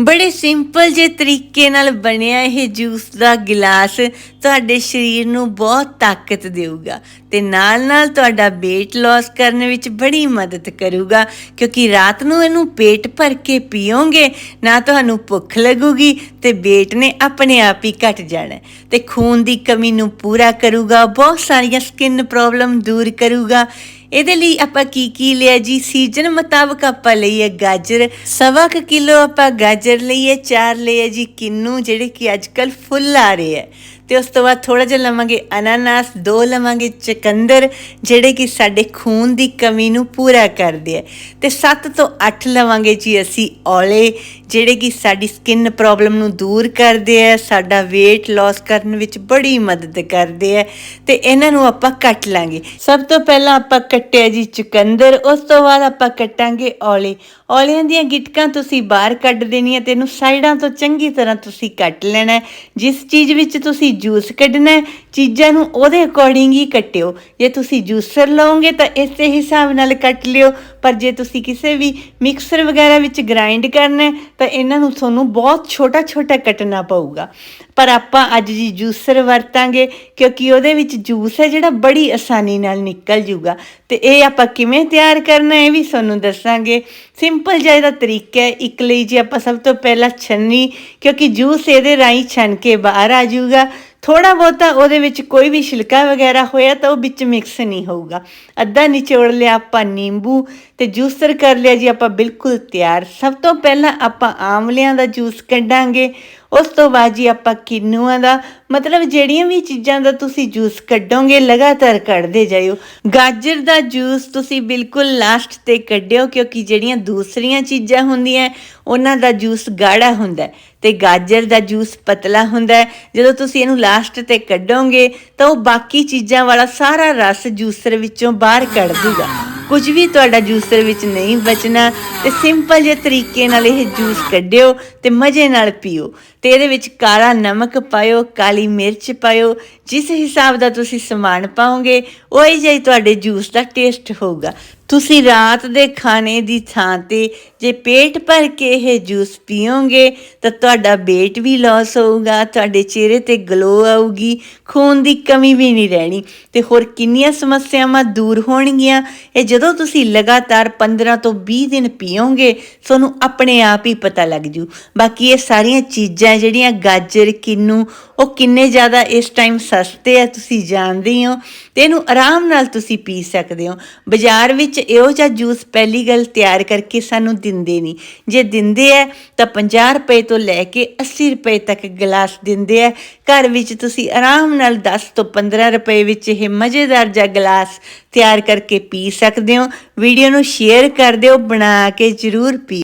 ਬੜੇ ਸਿੰਪਲ ਜੇ ਤਰੀਕੇ ਨਾਲ ਬਣਿਆ ਇਹ ਜੂਸ ਦਾ ਗਿਲਾਸ ਤੁਹਾਡੇ ਸਰੀਰ ਨੂੰ ਬਹੁਤ ਤਾਕਤ ਦੇਊਗਾ ਤੇ ਨਾਲ-ਨਾਲ ਤੁਹਾਡਾ weight loss ਕਰਨ ਵਿੱਚ ਬੜੀ ਮਦਦ ਕਰੂਗਾ, ਕਿਉਂਕਿ ਰਾਤ ਨੂੰ ਇਹਨੂੰ ਪੇਟ ਭਰ ਕੇ ਪੀਓਗੇ, ਨਾ ਤੁਹਾਨੂੰ ਭੁੱਖ ਲੱਗੂਗੀ ਤੇ weight ਨੇ ਆਪਣੇ ਆਪ ਹੀ ਘਟ ਜਾਣਾ। ਹੈ ਤੇ ਖੂਨ ਦੀ ਕਮੀ ਨੂੰ ਪੂਰਾ ਕਰੂਗਾ, ਬਹੁਤ ਸਾਰੀਆਂ ਸਕਿਨ ਪ੍ਰੋਬਲਮ ਦੂਰ ਕਰੂਗਾ। ਇਹਦੇ ਲਈ ਆਪਾਂ ਕੀ ਕੀ ਲਿਆ ਜੀ? ਸੀਜ਼ਨ ਮੁਤਾਬਕ ਆਪਾਂ ਲਈਏ ਗਾਜਰ। ਸਵਾ ਕੁ ਕਿਲੋ ਆਪਾਂ ਗਾਜਰ ਲਈਏ, ਚਾਰ ਲਈਏ ਜੀ ਕਿੰਨੂ, ਜਿਹੜੇ ਕਿ ਅੱਜ ਕੱਲ ਫੁੱਲ ਆ ਰਹੇ ਹੈ। ਤੇ ਉਸ ਤੋਂ ਬਾਅਦ ਥੋੜਾ ਜਿਹਾ ਲਵਾਂਗੇ ਅਨਾਨਾਸ, ਦੋ ਲਵਾਂਗੇ ਚਕੰਦਰ, ਜਿਹੜੇ ਕਿ ਸਾਡੇ ਖੂਨ ਦੀ ਕਮੀ ਨੂੰ ਪੂਰਾ ਕਰਦੇ ਆ। ਤੇ 7 ਤੋਂ 8 ਲਵਾਂਗੇ ਜੀ ਅਸੀਂ ਔਲੇ, ਜਿਹੜੇ ਕਿ ਸਾਡੀ ਸਕਿਨ ਪ੍ਰੋਬਲਮ ਨੂੰ ਦੂਰ ਕਰਦੇ ਆ, ਸਾਡਾ weight loss ਕਰਨ ਵਿੱਚ ਬੜੀ ਮਦਦ ਕਰਦੇ ਆ ਤੇ ਇਹਨਾਂ ਨੂੰ ਆਪਾਂ ਕੱਟ ਲਾਂਗੇ। ਸਭ ਤੋਂ ਪਹਿਲਾਂ ਆਪਾਂ ਕੱਟਿਆ ਜੀ ਚੁਕੰਦਰ, ਉਸ ਤੋਂ ਬਾਅਦ ਆਪਾਂ ਕੱਟਾਂਗੇ ਔਲੇ। ਔਲਿਆਂ ਦੀਆਂ ਗਿਟਕਾਂ ਤੁਸੀਂ ਬਾਹਰ ਕੱਢ ਦੇਣੀਆਂ ਤੇ ਇਹਨੂੰ ਸਾਈਡਾਂ ਤੋਂ ਚੰਗੀ ਤਰ੍ਹਾਂ ਤੁਸੀਂ ਕੱਟ ਲੈਣਾ ਜਿਸ ਚੀਜ਼ ਵਿੱਚ ਤੁਸੀਂ ਜੂਸ ਕੱਢਣਾ ਚੀਜ਼ਾਂ ਨੂੰ ਉਹਦੇ ਅਕੋਰਡਿੰਗ ਹੀ ਕੱਟਿਓ। ਜੇ ਤੁਸੀਂ ਜੂਸਰ ਲਓਗੇ ਤਾਂ ਇਸੇ ਹਿਸਾਬ ਨਾਲ ਕੱਟ ਲਿਓ। ਪਰ ਜੇ ਤੁਸੀਂ ਕਿਸੇ ਵੀ ਮਿਕਸਰ ਵਗੈਰਾ ਵਿੱਚ ਗ੍ਰਾਈਂਡ ਕਰਨਾ ਤਾਂ ਇਹਨਾਂ ਨੂੰ ਤੁਹਾਨੂੰ ਬਹੁਤ ਛੋਟਾ ਛੋਟਾ ਕੱਟਣਾ ਪਊਗਾ। ਪਰ ਆਪਾਂ ਅੱਜ ਜੀ ਜੂਸਰ ਵਰਤਾਂਗੇ, ਕਿਉਂਕਿ ਉਹਦੇ ਵਿੱਚ ਜੂਸ ਹੈ ਜਿਹੜਾ ਬੜੀ ਆਸਾਨੀ ਨਾਲ ਨਿਕਲ ਜੂਗਾ। ਤੇ ਇਹ ਆਪਾਂ ਕਿਵੇਂ ਤਿਆਰ ਕਰਨਾ ਹੈ ਇਹ ਵੀ ਤੁਹਾਨੂੰ ਦੱਸਾਂਗੇ। ਸਿੰਪਲ ਜਿਹਾ ਇਹਦਾ ਤਰੀਕਾ ਹੈ। ਇੱਕ ਲਈ ਜੀ ਆਪਾਂ ਸਭ ਤੋਂ ਪਹਿਲਾਂ ਛੰਨੀ, ਕਿਉਂਕਿ ਜੂਸ ਇਹਦੇ ਰਾਹੀਂ ਛਣ ਕੇ ਬਾਹਰ ਆ ਜਾਊਗਾ। ਥੋੜਾ ਬਹੁਤਾ ਉਹਦੇ ਵਿੱਚ ਕੋਈ ਵੀ ਛਿਲਕਾ ਵਗੈਰਾ ਹੋਇਆ ਤਾਂ ਉਹ ਵਿੱਚ ਮਿਕਸ ਨਹੀਂ ਹੋਊਗਾ। ਅੱਧਾ ਨਿਚੋੜ ਲਿਆ ਆਪਾਂ ਨਿੰਬੂ ਤੇ ਜੂਸਰ ਕਰ ਲਿਆ ਜੀ। ਆਪਾਂ ਬਿਲਕੁਲ ਤਿਆਰ। ਸਭ ਤੋਂ ਪਹਿਲਾਂ ਆਪਾਂ ਆਮਲਿਆਂ ਦਾ ਜੂਸ ਕੱਢਾਂਗੇ। ਉਸ ਤੋਂ ਬਾਅਦ ਜੀ ਆਪਾਂ ਕਿੰਨੂਆਂ ਦਾ, ਮਤਲਬ ਜਿਹੜੀਆਂ ਵੀ ਚੀਜ਼ਾਂ ਦਾ ਤੁਸੀਂ ਜੂਸ ਕੱਢੋਗੇ, ਲਗਾਤਾਰ ਕੱਢਦੇ ਜਾਇਓ। ਗਾਜਰ ਦਾ ਜੂਸ ਤੁਸੀਂ ਬਿਲਕੁਲ ਲਾਸਟ ਤੇ ਕੱਢਿਓ, ਕਿਉਂਕਿ ਜਿਹੜੀਆਂ ਦੂਸਰੀਆਂ ਚੀਜ਼ਾਂ ਹੁੰਦੀਆਂ, ਉਹਨਾਂ ਦਾ ਜੂਸ ਗਾੜਾ ਹੁੰਦਾ ਹੈ। ਤੇ ਗਾਜਰ ਦਾ ਜੂਸ ਪਤਲਾ ਹੁੰਦਾ ਜਦੋਂ ਤੁਸੀਂ ਇਹਨੂੰ ਲਾਸਟ ਤੇ ਕੱਢੋਗੇ, ਤਾਂ ਉਹ ਬਾਕੀ ਚੀਜ਼ਾਂ ਵਾਲਾ ਸਾਰਾ ਰਸ ਜੂਸਰ ਵਿੱਚੋਂ ਬਾਹਰ ਕੱਢ ਦੂਗਾ। ਕੁਝ ਵੀ ਤੁਹਾਡਾ ਜੂਸਰ ਵਿੱਚ ਨਹੀਂ ਬਚਣਾ, ਤੇ ਸਿੰਪਲ ਜਿਹੇ ਤਰੀਕੇ ਨਾਲ ਇਹ ਜੂਸ ਕੱਢਿਓ ਤੇ ਮਜ਼ੇ ਨਾਲ ਪੀਓ। ਤੇ ਇਹਦੇ ਵਿੱਚ ਕਾਲਾ ਨਮਕ ਪਾਇਓ, ਕਾਲੀ ਮਿਰਚ ਪਾਇਓ, ਜਿਸ ਹਿਸਾਬ ਦਾ ਤੁਸੀਂ ਸਮਾਨ ਪਾਓਗੇ, ਉਹੀ ਜਿਹੀ ਤੁਹਾਡੇ ਜੂਸ ਦਾ ਟੇਸਟ ਹੋਊਗਾ। ਤੁਸੀਂ ਰਾਤ ਦੇ ਖਾਣੇ ਦੀ ਥਾਂ ਤੇ ਜੇ ਪੇਟ ਭਰ ਕੇ ਇਹ ਜੂਸ ਪੀਓਗੇ, ਤਾਂ ਤੁਹਾਡਾ weight ਵੀ ਲਾਸ ਹੋਊਗਾ, ਤੁਹਾਡੇ ਚਿਹਰੇ ਤੇ ਗਲੋ ਆਊਗੀ, ਖੂਨ ਦੀ ਕਮੀ ਵੀ ਨਹੀਂ ਰਹਿਣੀ। ਤੇ ਹੋਰ ਕਿੰਨੀਆਂ ਸਮੱਸਿਆਵਾਂ ਦੂਰ ਹੋਣਗੀਆਂ, ਇਹ ਜਦੋਂ ਤੁਸੀਂ ਲਗਾਤਾਰ 15 ਤੋਂ 20 ਦਿਨ ਪੀਓਗੇ, ਤੁਹਾਨੂੰ ਆਪਣੇ ਆਪ ਹੀ ਪਤਾ ਲੱਗ ਜੂ। ਬਾਕੀ ਇਹ ਸਾਰੀਆਂ ਚੀਜ਼ਾਂ ਜਿਹੜੀਆਂ ਗਾਜਰ, ਕਿੰਨੂ, ਉਹ ਕਿੰਨੇ ਜ਼ਿਆਦਾ ਇਸ ਟਾਈਮ ਸਸਤੇ ਆ, ਤੁਸੀਂ ਜਾਣਦੇ ਹੋ ਤੇ ਇਹਨੂੰ ਆਰਾਮ ਨਾਲ ਤੁਸੀਂ ਪੀ ਸਕਦੇ ਹੋ। ਬਾਜ਼ਾਰ ਵਿੱਚ ਇਹੋ ਜਿਹਾ ਜੂਸ ਪਹਿਲੀ ਗੱਲ ਤਿਆਰ ਕਰਕੇ ਸਾਨੂੰ ਦਿੰਦੇ ਨਹੀਂ। ਜੇ ਦਿੰਦੇ ਆ ਤਾਂ 50 ਰੁਪਏ ਤੋਂ ਲੈ ਕੇ 80 ਰੁਪਏ ਤੱਕ ਗਲਾਸ ਦਿੰਦੇ ਆ ਘਰ ਵਿੱਚ ਤੁਸੀਂ ਆਰਾਮ ਨਾਲ 10 ਤੋਂ 15 ਰੁਪਏ ਵਿੱਚ ਇਹ ਮਜ਼ੇਦਾਰ ਜਿਹਾ ਗਲਾਸ ਤਿਆਰ ਕਰਕੇ ਪੀ ਸਕਦੇ ਸਕਦੇ ਹੋ। ਵੀਡੀਓ ਨੂੰ ਸ਼ੇਅਰ ਕਰ ਦਿਓ ਬਣਾ ਕੇ ਜ਼ਰੂਰ ਪੀ